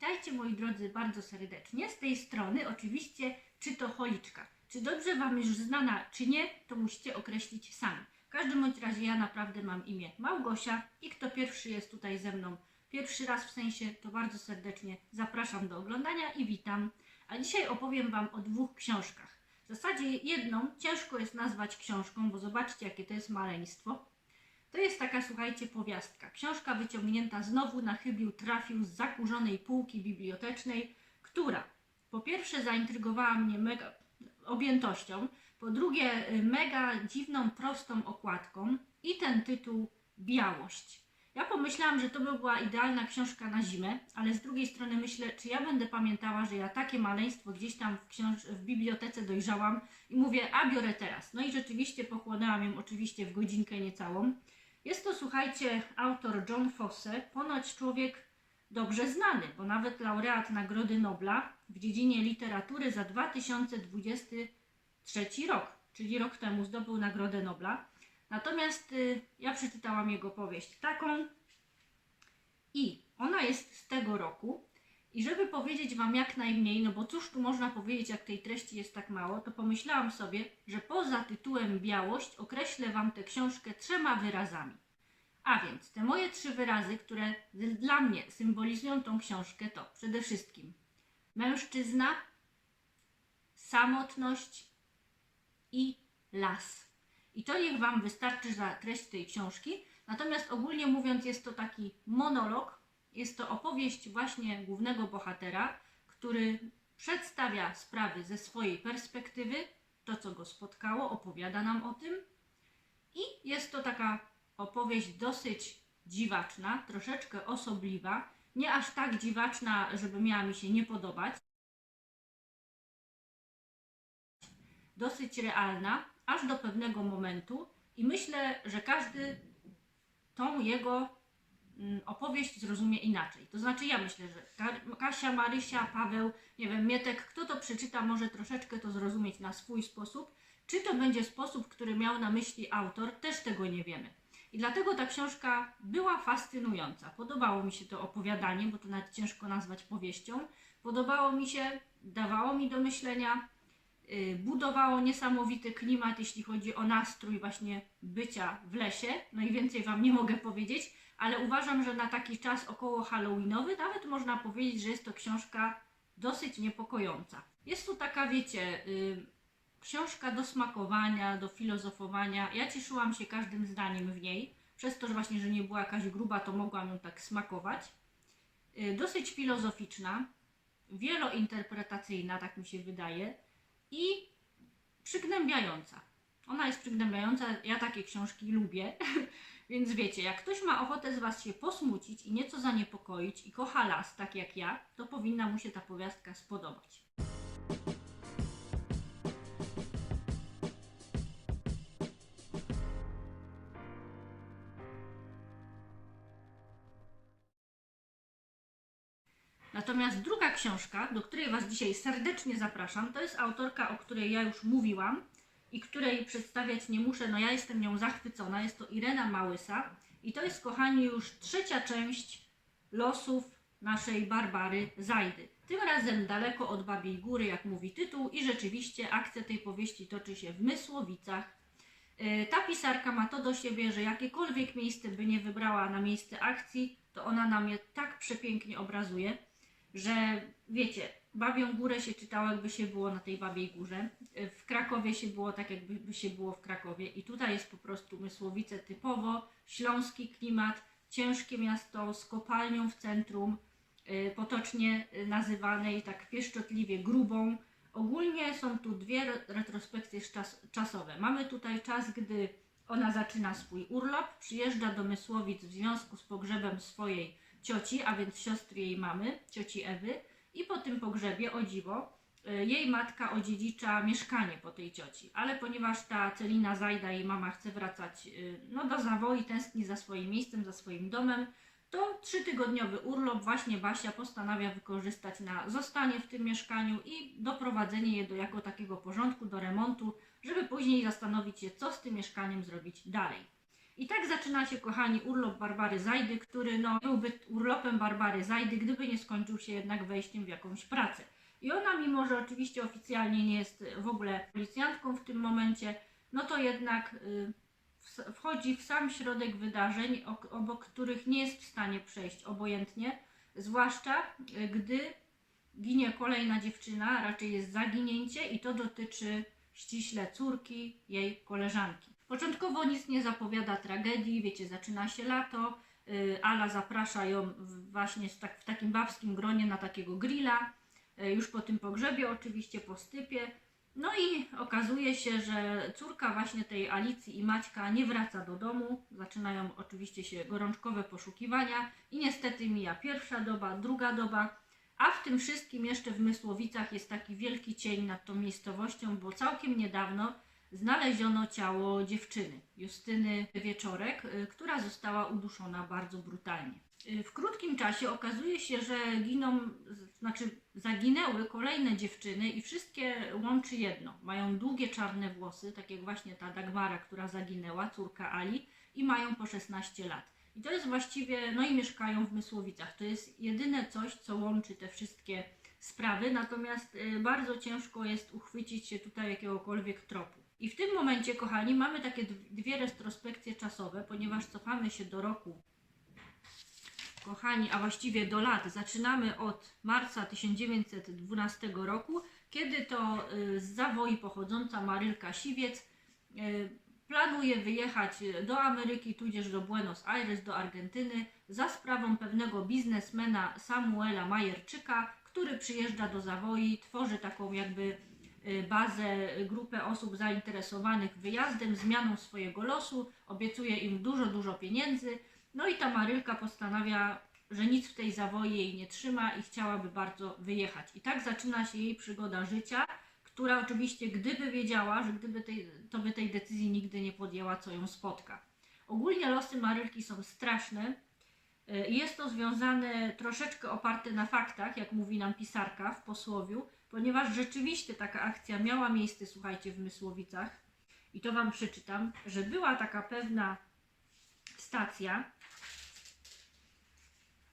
Witajcie moi drodzy bardzo serdecznie. Z tej strony oczywiście czy to choliczka. Czy dobrze Wam już znana, czy nie, to musicie określić sami. W każdym bądź razie ja naprawdę mam imię Małgosia i kto pierwszy jest tutaj ze mną pierwszy raz w sensie, to bardzo serdecznie zapraszam do oglądania i witam. A dzisiaj opowiem Wam o dwóch książkach. W zasadzie jedną ciężko jest nazwać książką, bo zobaczcie jakie to jest maleństwo. To jest taka, słuchajcie, powiastka. Książka wyciągnięta znowu na chybił trafił z zakurzonej półki bibliotecznej, która po pierwsze zaintrygowała mnie mega objętością, po drugie y, mega dziwną, prostą okładką i ten tytuł Białość. Ja pomyślałam, że to by była idealna książka na zimę, ale z drugiej strony myślę, czy ja będę pamiętała, że ja takie maleństwo gdzieś tam w, książ- w bibliotece dojrzałam i mówię, a biorę teraz. No i rzeczywiście pochłonęłam ją oczywiście w godzinkę niecałą. Jest to, słuchajcie, autor John Fosse, ponoć człowiek dobrze znany, bo nawet laureat Nagrody Nobla w dziedzinie literatury za 2023 rok, czyli rok temu zdobył Nagrodę Nobla. Natomiast y, ja przeczytałam jego powieść taką i ona jest z tego roku. I żeby powiedzieć Wam jak najmniej, no bo cóż tu można powiedzieć, jak tej treści jest tak mało, to pomyślałam sobie, że poza tytułem Białość określę Wam tę książkę trzema wyrazami. A więc te moje trzy wyrazy, które dla mnie symbolizują tą książkę, to przede wszystkim mężczyzna, samotność i las. I to niech Wam wystarczy za treść tej książki. Natomiast ogólnie mówiąc, jest to taki monolog, jest to opowieść właśnie głównego bohatera, który przedstawia sprawy ze swojej perspektywy, to co go spotkało, opowiada nam o tym. I jest to taka opowieść dosyć dziwaczna, troszeczkę osobliwa, nie aż tak dziwaczna, żeby miała mi się nie podobać. Dosyć realna, aż do pewnego momentu, i myślę, że każdy tą jego opowieść zrozumie inaczej. To znaczy, ja myślę, że Ka- Kasia, Marysia, Paweł, nie wiem, Mietek, kto to przeczyta, może troszeczkę to zrozumieć na swój sposób. Czy to będzie sposób, który miał na myśli autor, też tego nie wiemy. I dlatego ta książka była fascynująca. Podobało mi się to opowiadanie, bo to nawet ciężko nazwać powieścią. Podobało mi się, dawało mi do myślenia, y, budowało niesamowity klimat, jeśli chodzi o nastrój właśnie bycia w lesie. No i więcej Wam nie mogę powiedzieć, ale uważam, że na taki czas około Halloweenowy nawet można powiedzieć, że jest to książka dosyć niepokojąca. Jest tu taka, wiecie, y, książka do smakowania, do filozofowania. Ja cieszyłam się każdym zdaniem w niej, przez to, że właśnie, że nie była jakaś gruba, to mogłam ją tak smakować. Y, Dosyć filozoficzna, wielointerpretacyjna, tak mi się wydaje, i przygnębiająca. Ona jest przygnębiająca, ja takie książki lubię, więc wiecie, jak ktoś ma ochotę z Was się posmucić i nieco zaniepokoić i kocha las, tak jak ja, to powinna mu się ta powiastka spodobać. Natomiast druga książka, do której Was dzisiaj serdecznie zapraszam, to jest autorka, o której ja już mówiłam i której przedstawiać nie muszę, no ja jestem nią zachwycona. Jest to Irena Małysa i to jest, kochani, już trzecia część losów naszej Barbary Zajdy. Tym razem daleko od Babiej Góry, jak mówi tytuł, i rzeczywiście akcja tej powieści toczy się w Mysłowicach. Yy, Ta pisarka ma to do siebie, że jakiekolwiek miejsce by nie wybrała na miejsce akcji, to ona nam je tak przepięknie obrazuje, że wiecie, Babią Górę się czytało, jakby się było na tej Babiej Górze. Yy, W Krakowie się było tak, jakby by się było w Krakowie. I tutaj jest po prostu Mysłowice typowo, śląski klimat, ciężkie miasto z kopalnią w centrum, yy, potocznie yy, nazywanej tak pieszczotliwie grubą. Ogólnie są tu dwie re- retrospekcje czas, czasowe. Mamy tutaj czas, gdy ona zaczyna swój urlop, przyjeżdża do Mysłowic w związku z pogrzebem swojej cioci, a więc siostry jej mamy, cioci Ewy. I po tym pogrzebie, o dziwo, y, jej matka odziedzicza mieszkanie po tej cioci. Ale ponieważ ta Celina Zajda, jej mama, chce wracać y, no, do Zawoi, tęskni za swoim miejscem, za swoim domem, to trzytygodniowy urlop właśnie Basia postanawia wykorzystać na zostanie w tym mieszkaniu i doprowadzenie je do jako takiego porządku, do remontu, żeby później zastanowić się, co z tym mieszkaniem zrobić dalej. I tak zaczyna się, kochani, urlop Barbary Zajdy, który no, byłby urlopem Barbary Zajdy, gdyby nie skończył się jednak wejściem w jakąś pracę. I ona, mimo że oczywiście oficjalnie nie jest w ogóle policjantką w tym momencie, no to jednak y, wchodzi w sam środek wydarzeń, ok- obok których nie jest w stanie przejść obojętnie, zwłaszcza y, gdy ginie kolejna dziewczyna, raczej jest zaginięcie i to dotyczy ściśle córki jej koleżanki. Początkowo nic nie zapowiada tragedii, wiecie, zaczyna się lato, y, Ala zaprasza ją właśnie tak, w takim babskim gronie na takiego grilla, y, już po tym pogrzebie oczywiście, po stypie. No i okazuje się, że córka właśnie tej Alicji i Maćka nie wraca do domu. Zaczynają oczywiście się gorączkowe poszukiwania i niestety mija pierwsza doba, druga doba, a w tym wszystkim jeszcze w Mysłowicach jest taki wielki cień nad tą miejscowością, bo całkiem niedawno znaleziono ciało dziewczyny, Justyny Wieczorek, y, która została uduszona bardzo brutalnie. Y, W krótkim czasie okazuje się, że giną, znaczy zaginęły kolejne dziewczyny i wszystkie łączy jedno. Mają długie czarne włosy, tak jak właśnie ta Dagmara, która zaginęła, córka Ali, i mają po 16 lat. I to jest właściwie, no i mieszkają w Mysłowicach. To jest jedyne coś, co łączy te wszystkie sprawy, natomiast y, bardzo ciężko jest uchwycić się tutaj jakiegokolwiek tropu. I w tym momencie, kochani, mamy takie dw- dwie retrospekcje czasowe, ponieważ cofamy się do roku, kochani, a właściwie do lat. Zaczynamy od marca 1912 roku, kiedy to y, z Zawoi pochodząca Marylka Siwiec y, planuje wyjechać do Ameryki, tudzież do Buenos Aires, do Argentyny, za sprawą pewnego biznesmena Samuela Majerczyka, który przyjeżdża do Zawoi, tworzy taką jakby bazę, y, grupę osób zainteresowanych wyjazdem, zmianą swojego losu, obiecuje im dużo, dużo pieniędzy. No i ta Marylka postanawia, że nic w tej Zawoi jej nie trzyma i chciałaby bardzo wyjechać. I tak zaczyna się jej przygoda życia, która oczywiście, gdyby wiedziała, że gdyby tej, to by tej decyzji nigdy nie podjęła, co ją spotka. Ogólnie losy Marylki są straszne. y, Jest to związane troszeczkę oparte na faktach, jak mówi nam pisarka w posłowiu, ponieważ rzeczywiście taka akcja miała miejsce, słuchajcie, w Mysłowicach. I to Wam przeczytam, że była taka pewna stacja,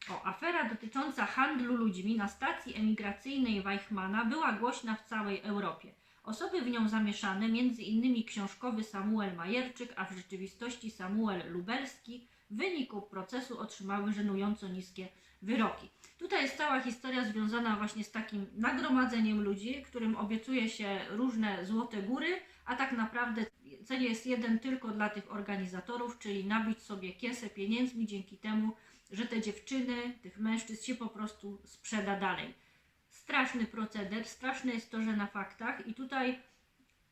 o, afera dotycząca handlu ludźmi na stacji emigracyjnej Weichmana była głośna w całej Europie. Osoby w nią zamieszane, innymi książkowy Samuel Majerczyk, a w rzeczywistości Samuel Lubelski, w wyniku procesu otrzymały żenująco niskie wyroki. Tutaj jest cała historia związana właśnie z takim nagromadzeniem ludzi, którym obiecuje się różne złote góry, a tak naprawdę cel jest jeden tylko dla tych organizatorów, czyli nabić sobie kiesę pieniędzmi dzięki temu, że te dziewczyny, tych mężczyzn się po prostu sprzeda dalej. Straszny proceder, straszne jest to, że na faktach i tutaj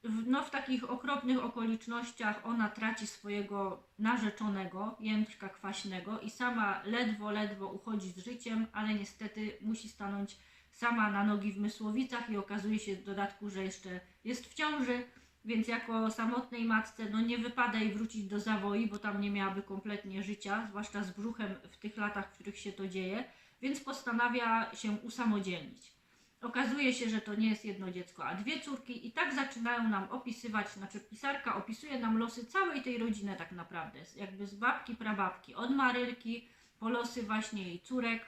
w, no, w takich okropnych okolicznościach ona traci swojego narzeczonego, jędrka kwaśnego i sama ledwo, ledwo uchodzi z życiem, ale niestety musi stanąć sama na nogi w Mysłowicach i okazuje się w dodatku, że jeszcze jest w ciąży, więc jako samotnej matce no nie wypada jej wrócić do Zawoi, bo tam nie miałaby kompletnie życia, zwłaszcza z brzuchem w tych latach, w których się to dzieje, więc postanawia się usamodzielnić. Okazuje się, że to nie jest jedno dziecko, a dwie córki i tak zaczynają nam opisywać, znaczy pisarka opisuje nam losy całej tej rodziny tak naprawdę, jakby z babki, prababki, od Marylki po losy właśnie jej córek,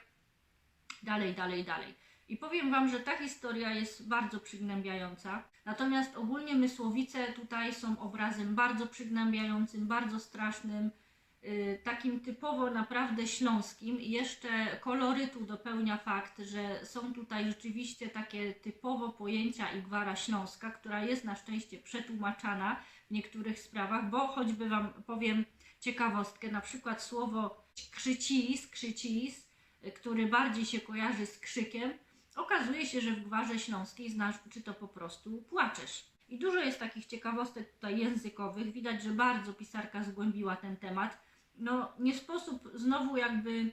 dalej, dalej, dalej. I powiem Wam, że ta historia jest bardzo przygnębiająca. Natomiast ogólnie Mysłowice tutaj są obrazem bardzo przygnębiającym, bardzo strasznym, takim typowo naprawdę śląskim. Jeszcze kolorytu dopełnia fakt, że są tutaj rzeczywiście takie typowo pojęcia i gwara śląska, która jest na szczęście przetłumaczana w niektórych sprawach, bo choćby Wam powiem ciekawostkę, na przykład słowo krzycis, krzycis, y, który bardziej się kojarzy z krzykiem, okazuje się, że w gwarze śląskiej znaczy to po prostu płaczesz. I dużo jest takich ciekawostek tutaj językowych. Widać, że bardzo pisarka zgłębiła ten temat. No, nie sposób znowu jakby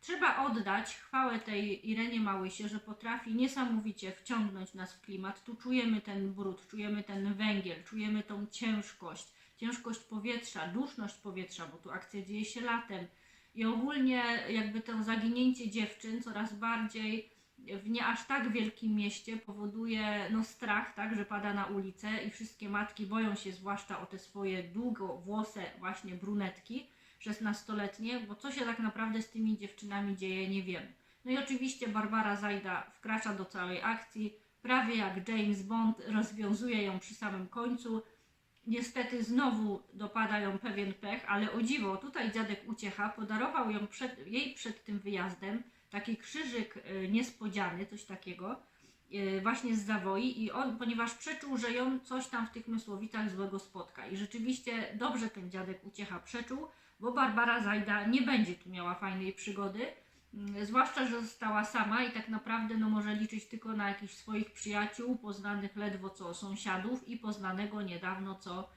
trzeba oddać chwałę tej Irenie Małysie, że potrafi niesamowicie wciągnąć nas w klimat. Tu czujemy ten brud, czujemy ten węgiel, czujemy tą ciężkość, ciężkość powietrza, duszność powietrza, bo tu akcja dzieje się latem. I ogólnie jakby to zaginięcie dziewczyn coraz bardziej w nie aż tak wielkim mieście powoduje no, strach, tak, że pada na ulicę i wszystkie matki boją się zwłaszcza o te swoje długowłose właśnie brunetki 16-letnie, bo co się tak naprawdę z tymi dziewczynami dzieje, nie wiemy. No i oczywiście Barbara Zajda wkracza do całej akcji, prawie jak James Bond rozwiązuje ją przy samym końcu. Niestety znowu dopada ją pewien pech, ale o dziwo, tutaj dziadek Uciecha podarował ją przed, jej przed tym wyjazdem taki krzyżyk y, niespodziany, coś takiego, y, właśnie z zawoi i on, ponieważ przeczuł, że ją coś tam w tych Mysłowicach złego spotka i rzeczywiście dobrze ten dziadek Uciecha przeczuł, bo Barbara Zajda nie będzie tu miała fajnej przygody, Mm, Zwłaszcza, że została sama i tak naprawdę no, może liczyć tylko na jakichś swoich przyjaciół, poznanych ledwo co sąsiadów i poznanego niedawno co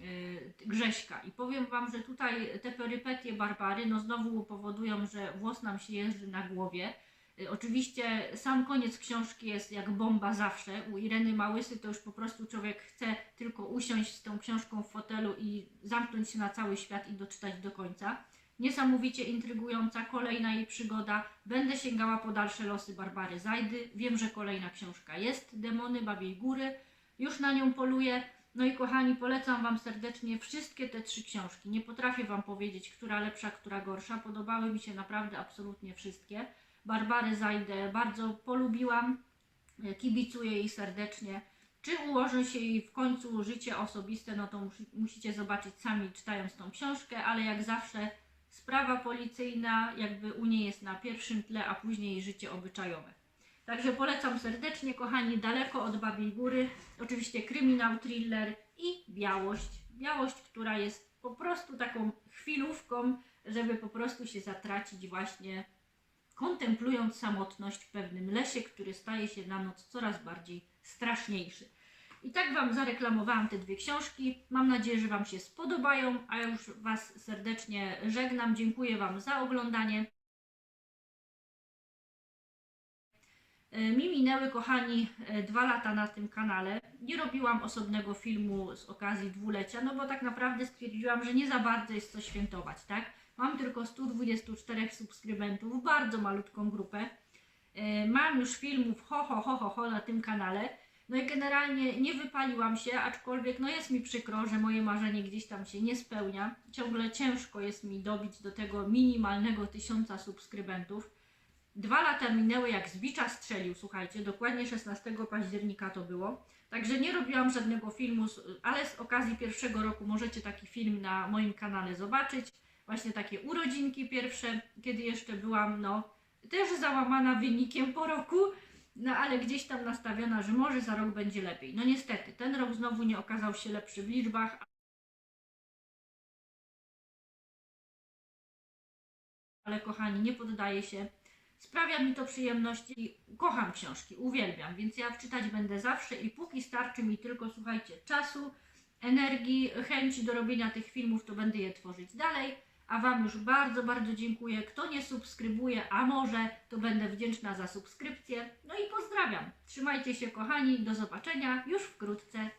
y, Grześka. I powiem Wam, że tutaj te perypetie Barbary no, znowu powodują, że włos nam się jeży na głowie. Y, Oczywiście sam koniec książki jest jak bomba zawsze. U Ireny Małysy to już po prostu człowiek chce tylko usiąść z tą książką w fotelu i zamknąć się na cały świat i doczytać do końca. Niesamowicie intrygująca kolejna jej przygoda. Będę sięgała po dalsze losy Barbary Zajdy. Wiem, że kolejna książka jest. Demony Babiej Góry. Już na nią poluję. No i kochani, polecam Wam serdecznie wszystkie te trzy książki. Nie potrafię Wam powiedzieć, która lepsza, która gorsza. Podobały mi się naprawdę absolutnie wszystkie. Barbary Zajdę bardzo polubiłam. E, Kibicuję jej serdecznie. Czy ułoży się jej w końcu życie osobiste, no to musi, musicie zobaczyć sami czytając tą książkę, ale jak zawsze sprawa policyjna jakby u niej jest na pierwszym tle, a później życie obyczajowe. Także polecam serdecznie, kochani, daleko od Babiej Góry. Oczywiście kryminał, thriller i białość. Białość, która jest po prostu taką chwilówką, żeby po prostu się zatracić właśnie kontemplując samotność w pewnym lesie, który staje się na noc coraz bardziej straszniejszy. I tak Wam zareklamowałam te dwie książki. Mam nadzieję, że Wam się spodobają, a już Was serdecznie żegnam. Dziękuję Wam za oglądanie. E, Mi minęły, kochani, e, dwa lata na tym kanale. Nie robiłam osobnego filmu z okazji dwulecia, no bo tak naprawdę stwierdziłam, że nie za bardzo jest co świętować, tak? Mam tylko 124 subskrybentów, bardzo malutką grupę. E, Mam już filmów ho, ho, ho, ho, ho na tym kanale. No i generalnie nie wypaliłam się, aczkolwiek no jest mi przykro, że moje marzenie gdzieś tam się nie spełnia. Ciągle ciężko jest mi dobić do tego minimalnego tysiąca subskrybentów. Dwa lata minęły jak z bicza strzelił, słuchajcie, dokładnie 16 października to było. Także nie robiłam żadnego filmu, ale z okazji pierwszego roku możecie taki film na moim kanale zobaczyć. Właśnie takie urodzinki pierwsze, kiedy jeszcze byłam, no, też załamana wynikiem po roku, no ale gdzieś tam nastawiona, że może za rok będzie lepiej. No niestety, ten rok znowu nie okazał się lepszy w liczbach, ale kochani, nie poddaję się. Sprawia mi to przyjemności. Kocham książki, uwielbiam, więc ja czytać będę zawsze i póki starczy mi tylko, słuchajcie, czasu, energii, chęci do robienia tych filmów, to będę je tworzyć dalej. A Wam już bardzo, bardzo dziękuję. Kto nie subskrybuje, a może, to będę wdzięczna za subskrypcję. No i pozdrawiam. Trzymajcie się, kochani. Do zobaczenia już wkrótce.